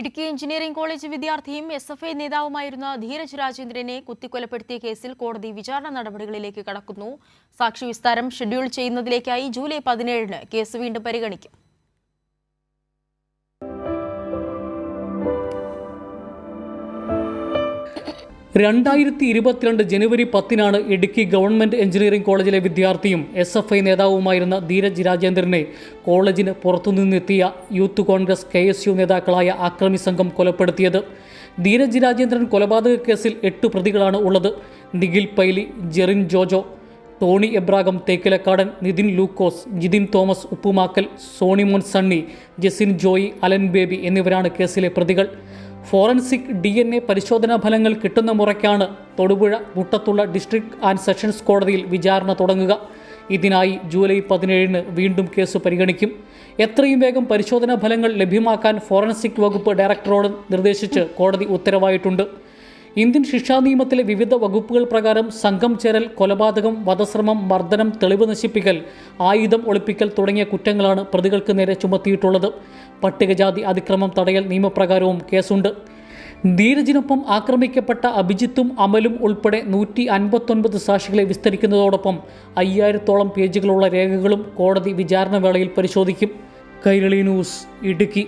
Idukki engineering college വിദ്യാർത്ഥിയും S F I നേതാവുമായിരുന്ന ധീരജ് രാജേന്ദ്രനെ കുത്തിക്കൊലപ്പെടുത്തിയ കേസിൽ കോടതി വിചാരണ നടപടികളിലേക്ക് കടക്കുന്നു. സാക്ഷി വിസ്താരം ഷെഡ്യൂൾ ചെയ്യുന്നതിലേക്കായി ജൂലൈ പതിനേഴിന് കേസ് വീണ്ടും പരിഗണിക്കും. രണ്ടായിരത്തി ഇരുപത്തിരണ്ട് ജനുവരി പത്തിനാണ് ഇടുക്കി ഗവൺമെന്റ് എഞ്ചിനീയറിംഗ് കോളേജിലെ വിദ്യാർത്ഥിയും എസ് എഫ് ഐ നേതാവുമായിരുന്ന ധീരജ് രാജേന്ദ്രനെ കോളേജിന് പുറത്തുനിന്നെത്തിയ youth congress K S U നേതാക്കളായ അക്രമി സംഘം കൊലപ്പെടുത്തിയത്. ധീരജ് രാജേന്ദ്രൻ കൊലപാതക കേസിൽ എട്ട് പ്രതികളാണ് ഉള്ളത്. നിഖിൽ പൈലി ജെറിൻ ജോജോ ടോണി എബ്രാഗം തേക്കിലക്കാടൻ നിതിൻ ലൂക്കോസ് ജിതിൻ തോമസ് ഉപ്പുമാക്കൽ സോണിമോൻ സണ്ണി ജെസിൻ ജോയി അലൻ ബേബി എന്നിവരാണ് കേസിലെ പ്രതികൾ. ഫോറൻസിക് ഡി എൻ എ പരിശോധനാ ഫലങ്ങൾ കിട്ടുന്ന മുറയ്ക്കാണ് തൊടുപുഴ മുട്ടത്തുള്ള ഡിസ്ട്രിക്ട് ആൻഡ് സെഷൻസ് കോടതിയിൽ വിചാരണ തുടങ്ങുക. ഇതിനായി ജൂലൈ പതിനേഴിന് വീണ്ടും കേസ് പരിഗണിക്കും. എത്രയും വേഗം പരിശോധനാ ഫലങ്ങൾ ലഭ്യമാക്കാൻ ഫോറൻസിക് വകുപ്പ് ഡയറക്ടറോട് നിർദ്ദേശിച്ച് കോടതി ഉത്തരവായിട്ടുണ്ട്. ഇന്ത്യൻ ശിക്ഷാ നിയമത്തിലെ വിവിധ വകുപ്പുകൾ പ്രകാരം സംഘം ചേരൽ കൊലപാതകം വധശ്രമം മർദ്ദനം തെളിവ് നശിപ്പിക്കൽ ആയുധം ഒളിപ്പിക്കൽ തുടങ്ങിയ കുറ്റങ്ങളാണ് പ്രതികൾക്ക് നേരെ ചുമത്തിയിട്ടുള്ളത്. പട്ടികജാതി അതിക്രമം തടയൽ നിയമപ്രകാരവും കേസുണ്ട്. ധീരജിനൊപ്പം ആക്രമിക്കപ്പെട്ട അഭിജിത്തും അമലും ഉൾപ്പെടെ നൂറ്റി അൻപത്തൊൻപത് സാക്ഷികളെ വിസ്തരിക്കുന്നതോടൊപ്പം അയ്യായിരത്തോളം പേജുകളുള്ള രേഖകളും കോടതി വിചാരണ വേളയിൽ പരിശോധിക്കും. കൈരളി ന്യൂസ് ഇടുക്കി.